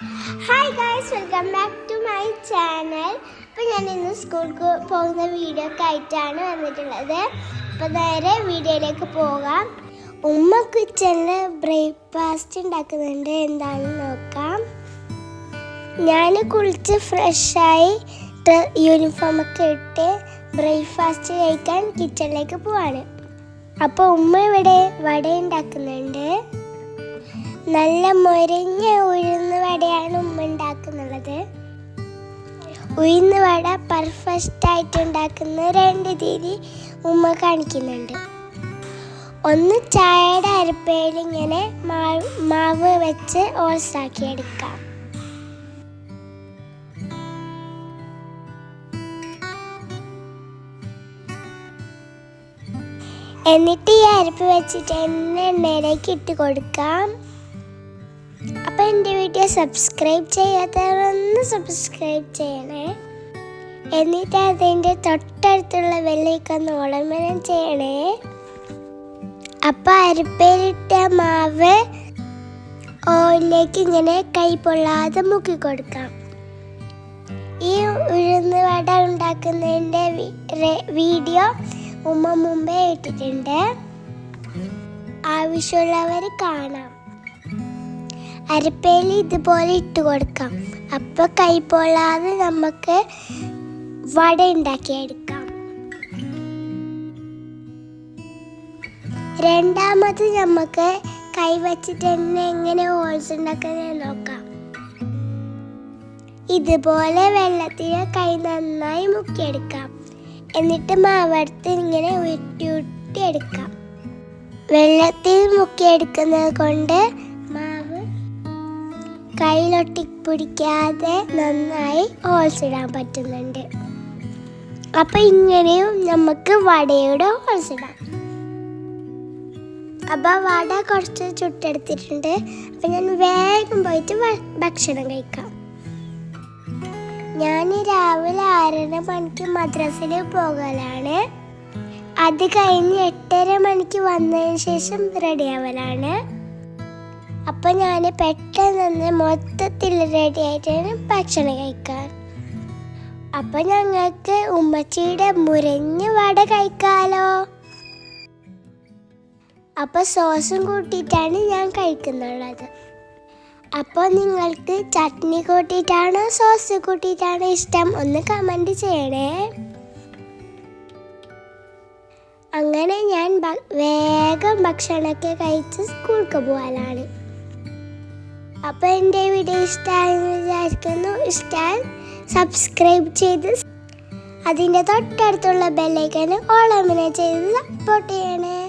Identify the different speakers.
Speaker 1: Hi guys welcome back to my channel അപ്പോൾ ഞാൻ ഇന്ന് സ്കൂൾക്ക് പോകുന്ന വീഡിയോ ഒക്കെ ആയിട്ടാണ് വന്നിട്ടുള്ളത്. അപ്പോൾ നേരെ വീഡിയോയിലേക്ക് പോകാം. ഉമ്മ കിച്ചണിൽ ബ്രേക്ക്ഫാസ്റ്റ് ഉണ്ടാക്കുന്നുണ്ട്. എന്താണെന്ന് നോക്കാം. ഞാൻ കുളിച്ച് ഫ്രഷായി യൂണിഫോമൊക്കെ ഇട്ട് ബ്രേക്ക്ഫാസ്റ്റ് കഴിക്കാൻ കിച്ചണിലേക്ക് പോവാണ്. അപ്പോൾ ഉമ്മ ഇവിടെ വട ഉണ്ടാക്കുന്നുണ്ട് നല്ല മൊരഞ്ഞ ഉഴുന്ന് ഉഴുന്ന് വട പെർഫെക്റ്റ് ആയിട്ട് ഉണ്ടാക്കുന്ന രണ്ട് രീതി ഉമ്മ കാണിക്കുന്നുണ്ട്. ഒന്ന് ചായയുടെ അരപ്പയിൽ ഇങ്ങനെ മാവ് മാവ് വെച്ച് ഓൾസാക്കി എടുക്കാം. എന്നിട്ട് ഈ അരപ്പ് വെച്ചിട്ട് എണ്ണ എണ്ണയിലേക്ക് ഇട്ട് കൊടുക്കാം. അപ്പൊ എന്റെ വീഡിയോ സബ്സ്ക്രൈബ് ചെയ്യാത്തവരൊന്ന് സബ്സ്ക്രൈബ് ചെയ്യണേ. എന്നിട്ട് അതിന്റെ തൊട്ടടുത്തുള്ള വെള്ളയ്ക്കൊന്ന് ഓളമനം ചെയ്യണേ. അപ്പോൾ അരിപ്പേരിട്ട മാവ് ഓയിലേക്ക് ഇങ്ങനെ കൈ പൊള്ളാതെ മുക്കി കൊടുക്കാം. ഈ ഉഴുന്ന് വട ഉണ്ടാക്കുന്നതിന്റെ വീഡിയോ ഉമ്മ മുമ്പേ ഇട്ടിട്ടുണ്ട്. ആവശ്യമുള്ളവർ കാണാം. അരപ്പയിൽ ഇതുപോലെ ഇട്ട് കൊടുക്കാം. അപ്പോൾ കൈ പൊള്ളാതെ നമുക്ക് വട ഉണ്ടാക്കിയെടുക്കാം രണ്ടാമത് നമുക്ക് കൈ വച്ചിട്ട് തന്നെ എങ്ങനെ ഹോൾസ് ഉണ്ടാക്കുന്നത് നോക്കാം. ഇതുപോലെ വെള്ളത്തിൽ കൈ നന്നായി മുക്കിയെടുക്കാം. എന്നിട്ട് മാവെടുത്ത് ഇങ്ങനെ ഉരുട്ടി ഉരുട്ടി എടുക്കാം. വെള്ളത്തിൽ മുക്കിയെടുക്കുന്നത് കൊണ്ട് കയ്യിലൊട്ടി പിടിക്കാതെ നന്നായി ഹോൾസ് ഇടാൻ പറ്റുന്നുണ്ട്. അപ്പൊ ഇങ്ങനെയും നമുക്ക് വടയുടെ ഹോൾസ് ഇടാം അപ്പൊ വട കുറച്ച് ചുട്ടെടുത്തിട്ടുണ്ട്. അപ്പൊ ഞാൻ വേഗം പോയിട്ട് ഭക്ഷണം കഴിക്കാം. ഞാൻ രാവിലെ ആറര മണിക്ക് മദ്രസയിൽ പോകലാണ്. അത് കഴിഞ്ഞ് എട്ടര മണിക്ക് വന്നതിന് ശേഷം റെഡി ആവലാണ്. അപ്പൊ ഞാൻ പെട്ടെന്ന് മൊത്തത്തിൽ റെഡി ആയിട്ടാണ് ഭക്ഷണം കഴിക്കാൻ. അപ്പം ഞങ്ങൾക്ക് ഉമ്മച്ചിയുടെ മുരഞ്ഞ് വട കഴിക്കാലോ. അപ്പോൾ സോസും കൂട്ടിയിട്ടാണ് ഞാൻ കഴിക്കുന്നുള്ളത്. അപ്പോൾ നിങ്ങൾക്ക് ചട്നി കൂട്ടിയിട്ടാണോ സോസ് കൂട്ടിയിട്ടാണോ ഇഷ്ടം ഒന്ന് കമന്റ് ചെയ്യണേ. അങ്ങനെ ഞാൻ വേഗം ഭക്ഷണമൊക്കെ കഴിച്ച് സ്കൂൾക്ക് പോകാനാണ് അപ്പോൾ എന്റെ വീഡിയോ ഇഷ്ടമായെന്ന് വിചാരിക്കുന്നു. ഇഷ്ടം സബ്സ്ക്രൈബ് ചെയ്ത് അതിന്റെ തൊട്ടടുത്തുള്ള ബെല്ലൈക്കന് ഓളമിനെ ചെയ്ത് സപ്പോർട്ട് ചെയ്യണേ.